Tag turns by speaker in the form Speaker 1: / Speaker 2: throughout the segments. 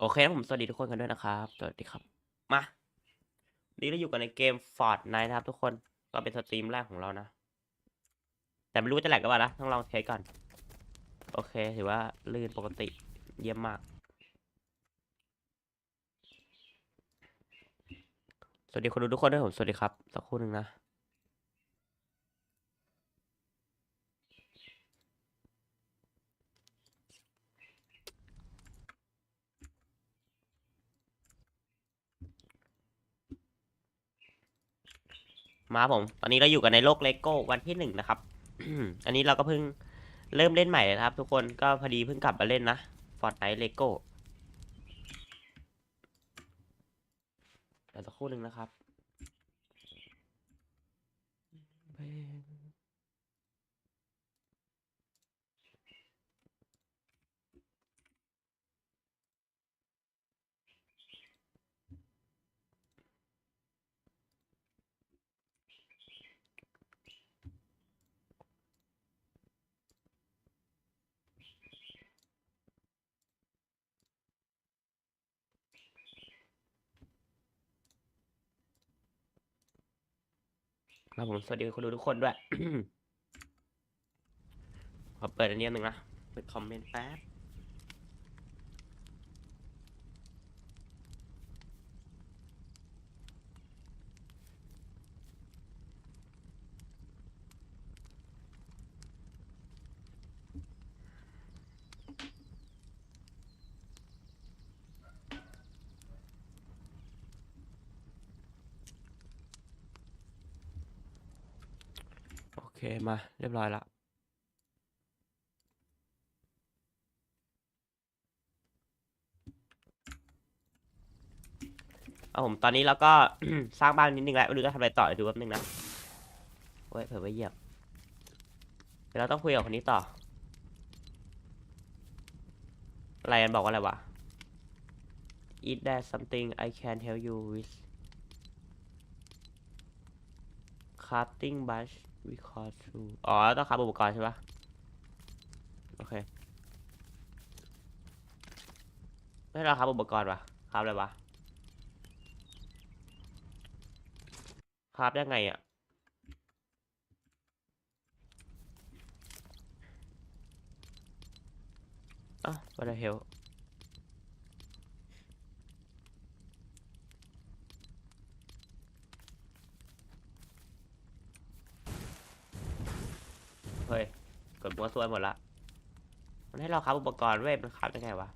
Speaker 1: โอเคครับผมสวัสดีทุกคนกันด้วยนะครับ สวัสดีครับ มานนี้เราอยู่กันในเกม Fortnite นะครับทุกคน ก็เป็นสตรีมแรกของเรานะ แต่ไม่รู้จะแหลกก็ว่านะ ต้องลองเทสก่อน โอเค ถือว่าลื่นปกติ เยี่ยมมาก สวัสดีคนดูทุกคนด้วยผม สวัสดีครับ สักครู่หนึ่งนะ มาผม ตอนนี้เราอยู่กันในโลกเลโก้วันที่หนึ่งนะครับ อันนี้เราก็เพิ่งเริ่มเล่นใหม่นะครับ ทุกคนก็พอดีเพิ่งกลับมาเล่นนะฟอร์ตไนท์เลโก้เดี๋ยวสักครู่หนึ่งนะครับ ครับผมสวัสดีคุณดูทุกคนด้วย ขอเปิดอันนี้หนึ่งนะเปิดคอมเมนต์แป๊บ มา เรียบร้อยละเอาผมตอนนี้เราก็สร้างบ้านนิดนึงแล้วไม่รู้จะทำอะไรต่อเดี๋ยวดูแป๊บนึงนะโอ้ยเผื่อไปเหยียบเดี๋ยวเราต้องคุยกับคนนี้ต่ออะไรกันบอกว่าอะไรวะ Is there something I can help you with crafting brush we call to อ๋อ ต้องครับอุปกรณ์ใช่ปะโอเค ไม่เราครับอุปกรณ์วะครับอะไรวะครับยังไงอะอะ what the hell เฮ้ยกดมัวซวยหมดละ มันให้เราครับอุปกรณ์เว้ยมันครับยังไงวะ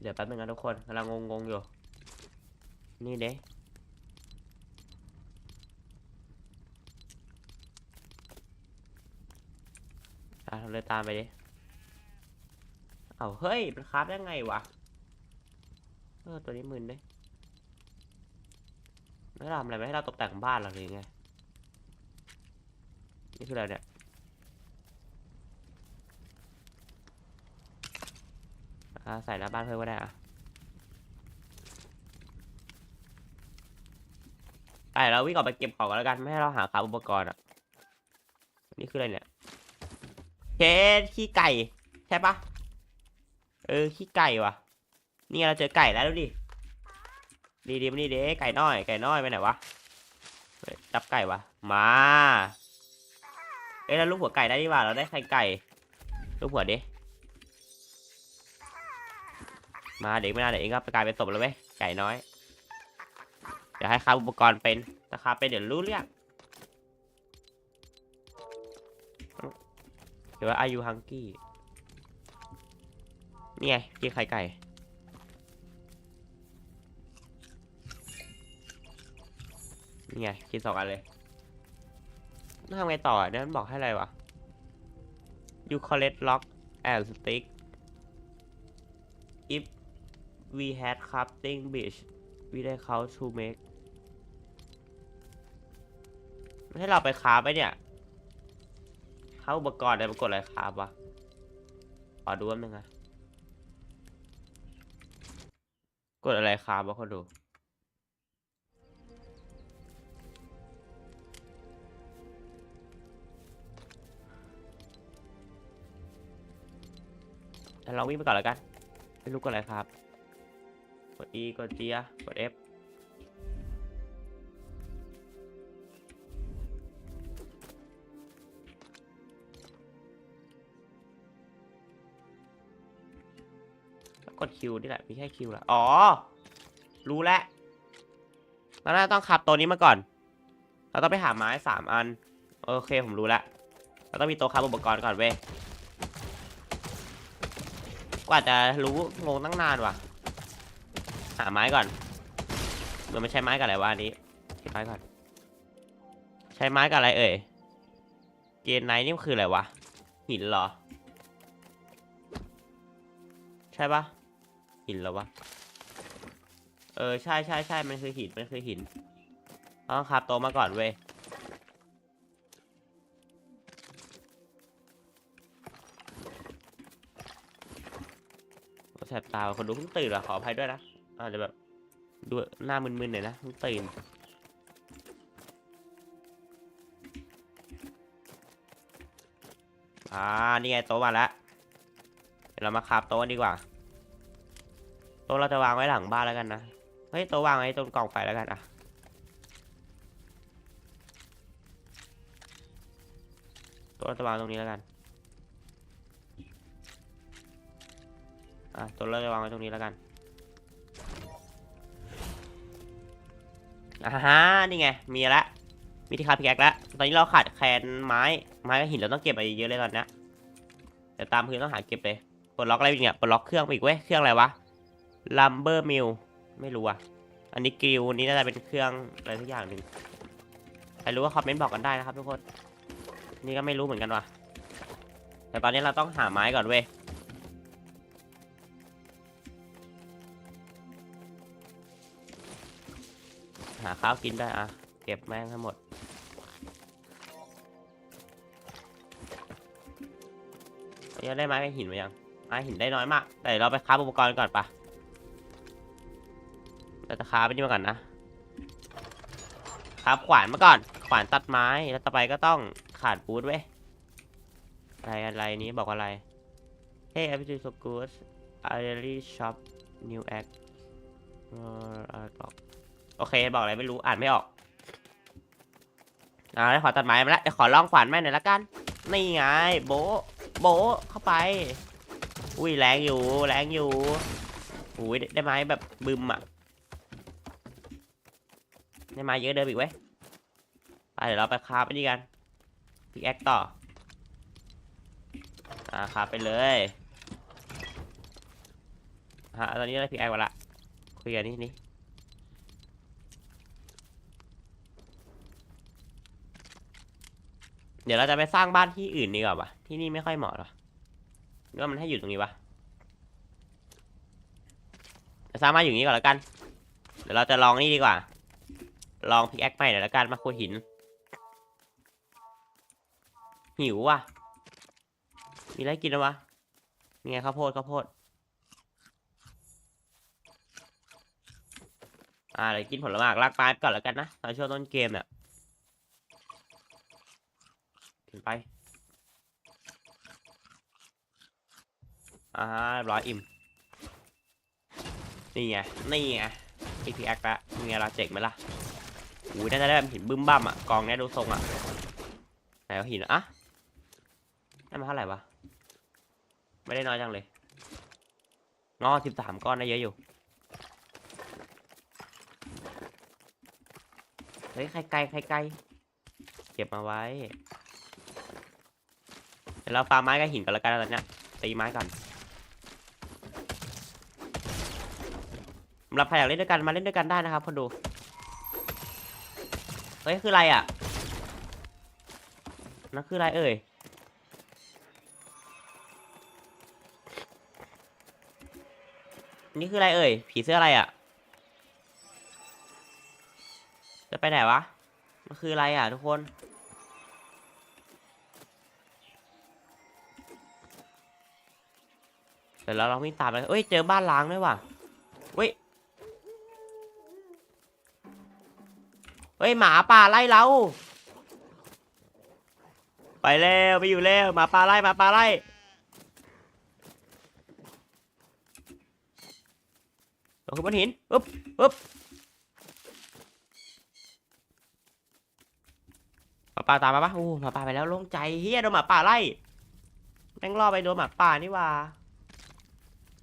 Speaker 1: เดี๋ยวแป๊บนึงนะทุกคนกำลังงงๆอยู่ นี่เด้อะทำเลยตามไปดิ เอาเฮ้ย มันครับได้ไงวะ เออ ตัวนี้มึนเด้ ไม่ทำอะไรไม่ให้เราตกแต่งบ้านหรอหรือไง นี่คืออะไรเนี่ย ใส่หน้าบ้านเพิ่มก็ได้อะไอ้เราวิ่งออกไปเก็บของกันแล้วกัน ไม่ให้เราหาขาอุปกรณ์อะ นี่คืออะไรเนี่ยเคสขี้ไก่ ใช่ปะเออขี้ไก่ว่ะ นี่เราเจอไก่แล้วดูดิ ดีดีมานี่เด้ไก่น้อยไก่น้อยไปไหนวะจับไก่วะมาเอ้ยแล้วลูกหัวไก่ได้ดีกว่าเราได้ไข่ไก่ลูกหัวดิมาเด็กไม่นานเดี๋ยวเองก็ไปกลายเป็นศพแล้วเว้ยไก่น้อย เดี๋ยวให้ค้าอุปกรณ์เป็นถ้าค้าเป็นเดี๋ยวรู้เรื่องเดี๋ยวว่าอายุฮังกี้นี่ไงกินไข่ไก่ นี่ไงกินสองอันเลยต้องทำไงต่อเนี่ยมันบอกให้อะไรวะ you collect lock and stick if we had crafting beach we ได้เขา to make ให้เราไปคาไปเนี่ยเข้าอุปกรณ์อะไรมากดอะไรคาฟวะขอดูแป๊บนึงนะกดอะไรคาฟวะคนดู เราวิ่งไปก่อนแล้วกันไม่รู้กดอะไรครับ กด E กด G กด F แล้วกด Q นี่แหละมีแค่ Q ละอ๋อ รู้แล้วเราน่าต้องขับตัวนี้มาก่อน เราต้องไปหาไม้สามอัน โอเค ผมรู้แล้ว เราต้องมีต๊ะค้าอุปกรณ์ก่อนเว้ย กว่าจะรู้งงตั้งนานว่ะ หาไม้ก่อน มันไม่ใช่ไม้กับอะไรวะอันนี้ใช้ไม้ก่อน ใช้ไม้กับอะไรเอ่ย เกนไนท์นี่มันคืออะไรวะ หินเหรอ ใช่ปะหินเหรอวะ เออใช่ใช่ใช่มันคือหิน มันคือหินต้องคาบโตมาก่อนเว้ย แสบตาคนดูเพิ่งตื่นเหรอขออภัยด้วยนะอาจจะแบบดูหน้ามึนๆหน่อยนะเพิ่งตื่นอ่านี่ไงโต๊ะมาแล้วเดี๋ยวเรามาคาบโต๊ะดีกว่าโต๊ะเราจะวางไว้หลังบ้านแล้วกันนะเฮ้ยโต๊ะวางไว้ตรงกล่องไฟแล้วกันอะโต๊ะเราจะวางตรงนี้แล้วกัน อะตัวเราจะวางไว้ตรงนี้แล้วกันอ่าฮะนี่ไง มีแล้วมีที่คาพิกแอคแล้วตอนนี้เราขาดแคลนไม้ ไม้กับหินเราต้องเก็บไปเยอะเลยตอนนี้เดี๋ยวตามพื้นต้องหาเก็บเลย ปลดล็อกอะไรอีกเนี่ย ปลดล็อกเครื่องไปอีกเว้ย เครื่องอะไรวะ ลัมเบอร์มิล ไม่รู้อะ อันนี้กริลนี่น่าจะเป็นเครื่องอะไรสักอย่างหนึ่งใครรู้ว่าคอมเมนต์บอกกันได้นะครับทุกคน นี่ก็ไม่รู้เหมือนกันว่ะ แต่ตอนนี้เราต้องหาไม้ก่อนเว้ยาข้าวกินได้อะเก็บแม่งทั้งหมด ยังได้ไม้กับหินมายังไม้หินได้น้อยมาก แต่เราไปค้าอุปกรณ์ก่อนปะเราจะค้าไปนี่มาก่อนนะค้าขวานมาก่อน ขวานตัดไม้ แล้วต่อไปก็ต้องขาดบูทเว้ย อะไรอะไรนี้บอกอะไร Hey everything so good I really shop new act เอ่ออะไรบอก โอเคบอกอะไรไม่รู้อ่านไม่ออกอ่าได้ขอตัดไม้มาแล้วขอลองขวานแม่หน่อยละกัน นี่ไง โบโบเข้าไป อุ้ยแรงอยู่แรงอยู่อุ้ยได้ไม้แบบบึมอะได้ไม้เยอะเดิมอีกเว้ยไปเดี๋ยวเราไปคาไปดีกันพิกแอคต่ออ่าคาไปเลยฮะตอนนี้ได้พิกแอคมาละคุยกันนี่นี่ เดี๋ยวเราจะไปสร้างบ้านที่อื่นดีกว่าวะที่นี่ไม่ค่อยเหมาะหรอหรือว่ามันให้อยู่ตรงนี้วะจะสร้างบ้านอยู่นี้ก่อนแล้วกัน เดี๋ยวเราจะลองนี่ดีกว่า ลองพิกแอคใหม่หน่อยแล้วกันมาขุดหิน หิวว่ะ มีอะไรกินแล้ววะมีไงข้าวโพดข้าวโพด อ่าเดี๋ยวกินผลไม้รากไม้ก่อนแล้วกันนะตอนช่วงต้นเกมเนี่ย ขึ้นไป อ่าเรียบร้อยอิ่ม นี่ไง นี่ไง APX ละมีไงล่ะเจ๋งไหมล่ะอุ้ยน่าจะได้แบบหินบึ้มบ้ามอะ กองเนี้ยดูทรงอะ ไหนว่าหินอะได้มาเท่าไหร่วะ ไม่ได้น้อยจังเลยงอสิบสามก้อนได้เยอะอยู่ เฮ้ย ไข่ไก่ไข่ไก่เก็บมาไว้ ดี๋ยวเราฟาร์มไม้กับหินกันแล้วกันนะตอนเนี้ยตีไม้ก่อนสำหรับใครอยากเล่นด้วยกันมาเล่นด้วยกันได้นะครับคนดู เฮ้ยคืออะไรอะนั่นคืออะไรเอ่ยนี่คืออะไรเอ่ย ผีเสื้ออะไรอะ จะไปไหนวะ มันคืออะไรอะทุกคน ดี๋ยวเราลองวิ่งตามไปเอ้ยเจอบ้านล้างด้วยว่ะเฮ้ยเฮ้ยหมาป่าไล่เรา ไปแล้วไปอยู่แล้วหมาป่าไล่หมาป่าไล่เราขึ้นบนหินปึ๊บปึ๊บหมาป่าตามมาปะโอ้หมาป่าไปแล้วโล่งใจเฮียโดนหมาป่าไล่แม่งล่อไปโดนหมาป่านี่ว่า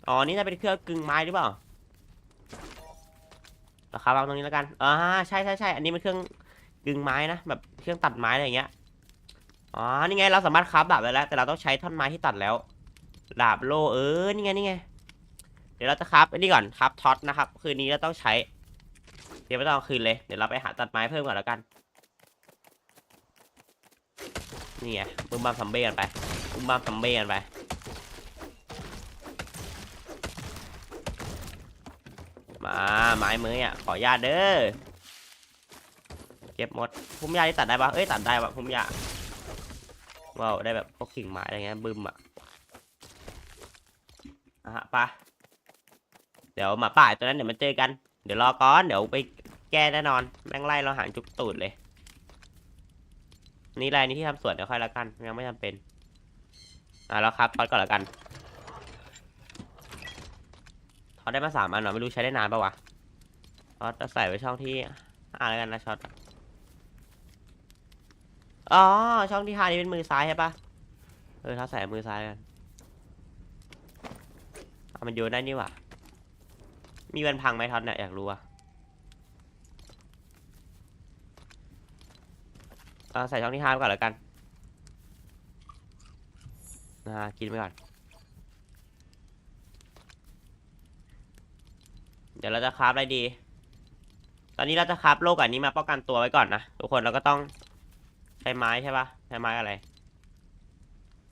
Speaker 1: อ๋อ นี่จะเป็นเครื่องกึ่งไม้หรือเปล่าราคาวางตรงนี้แล้วกันอ่าใช่ใช่ใช่อันนี้เป็นเครื่องกึ่งไม้นะ แบบเครื่องตัดไม้อะไรอย่างเงี้ย อ๋อ นี่ไงเราสามารถคราฟดาบได้แล้ว แต่เราต้องใช้ท่อนไม้ที่ตัดแล้ว ดาบโลเออ นี่ไงนี่ไง เดี๋ยวเราจะคราฟอันนี้ก่อนคราฟท็อตนะครับ คืนนี้เราต้องใช้ เดี๋ยวไม่ต้องคืนเลย เดี๋ยวเราไปหาตัดไม้เพิ่มก่อนแล้วกัน นี่ไงบึมบามซัมเบ้กันไปบึมบามซัมเบ้กันไป มาไม้มืออะขอญาตเด้อเก็บหมดพุ่มหญ้าที่ตัดได้ปะเอ้ยตัดได้ปะพุ่มหญ้าว้าวได้แบบพวกกิ่งไม้อะไรเงี้ยบึมอะอะฮะไปะเดี๋ยวหมาป่าตัวนั้นเดี๋ยวมาเจอกัน เดี๋ยวรอก่อนเดี๋ยวไปแก้แน่นอนแม่งไล่เราหางจุกตูดเลย นี่ไรนี่ที่ทำสวนเดี๋ยวค่อยละกันยังไม่จำเป็นอะแล้วครับทอดก่อนละกัน ทอดได้มาสามอันเหรอไม่รู้ใช้ได้นานปะวะทอดจะใส่ไว้ช่องที่ห้าแล้วกันนะช็อตอ๋อช่องที่ห้านี่เป็นมือซ้ายใช่ปะเออถ้าใส่มือซ้ายกันเอามันโยนได้นี่หว่ามีวันพังไหมท็อตเนี่ยอยากรู้อะเอาใส่ช่องที่ห้าก่อนแล้วกันอ่ากินไปก่อน ดี๋ยวเราจะคราฟอะไรดี ตอนนี้เราจะคราฟโลกอันนี้มาป้องกันตัวไว้ก่อนนะทุกคนเราก็ต้องใช้ไม้ใช่ปะใช้ไม้อะไร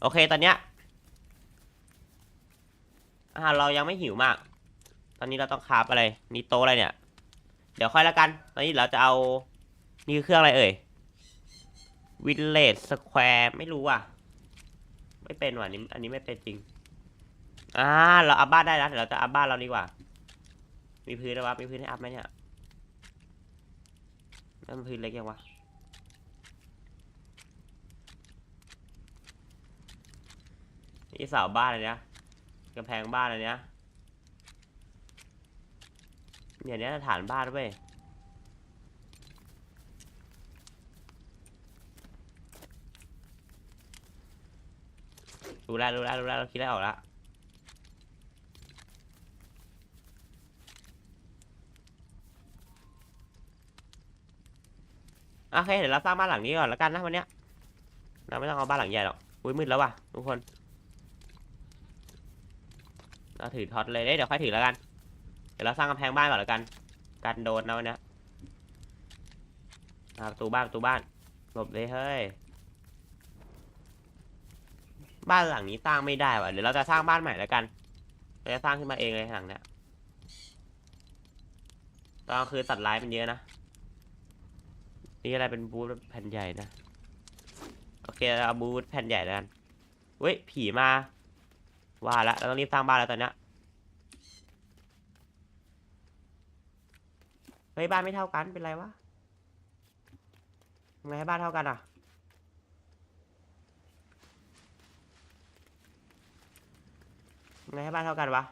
Speaker 1: โอเคตอนเนี้ยอาหารเรายังไม่หิวมาก ตอนนี้เราต้องคราฟอะไรนี่โตะอะไรเนี่ย เดี๋ยวค่อยละกัน ตอนนี้เราจะเอา นี่คือเครื่องอะไรเอ่ยวิลเลจสแควร์ไม่รู้อะ ไม่เป็นว่ะอันนี้อันนี้ไม่เป็นจริง อ่า เราอัพบ้านได้แล้วเดี๋ยวเราจะอัพบ้านเราดีกว่า มีพื้นแล้ววะมีพื้นให้อัพไหมเนี่ยนั่นมันพื้นเล็กยังวะนี่เสาบ้านอะไรเนี้ยกำแพงบ้านอะไรเนี้ยเนี่ยเนี้ยฐานบ้านเว้ยรู้แล้วรู้แล้วรู้แล้วเราคิดได้ออกแล้ว โอเคเดี๋ยวเราสร้างบ้านหลังนี้ก่อนแล้วกันนะวันเนี้ยเราไม่ต้องเอาบ้านหลังใหญ่หรอกอุ้ยมืดแล้วว่ะทุกคนเราถือท็อตเลยเดี๋ยวค่อยถือแล้วกัน เดี๋ยวเราสร้างกำแพงบ้านก่อนแล้วกันกันโดนนะวันเนี้ยประตูบ้านประตูบ้านหลบเลยเฮ้ยบ้านหลังนี้สร้างไม่ได้ว่ะเดี๋ยวเราจะสร้างบ้านใหม่แล้วกันเราจะสร้างขึ้นมาเองเลยหลังเนี้ยตอนคือสัตว์ร้ายมันเยอะนะ นี่อะไรเป็นบูธแผ่นใหญ่นะ โอเคเราเอาบูธแผ่นใหญ่แล้วกันเว้ยผีมา ว่าล้วเราต้องรีบสร้างบ้านแล้วตอนนี้เฮ้ยบ้านไม่เท่ากันเป็นไรวะทำไงให้บ้านเท่ากันอะทำไงให้บ้านเท่ากันวะ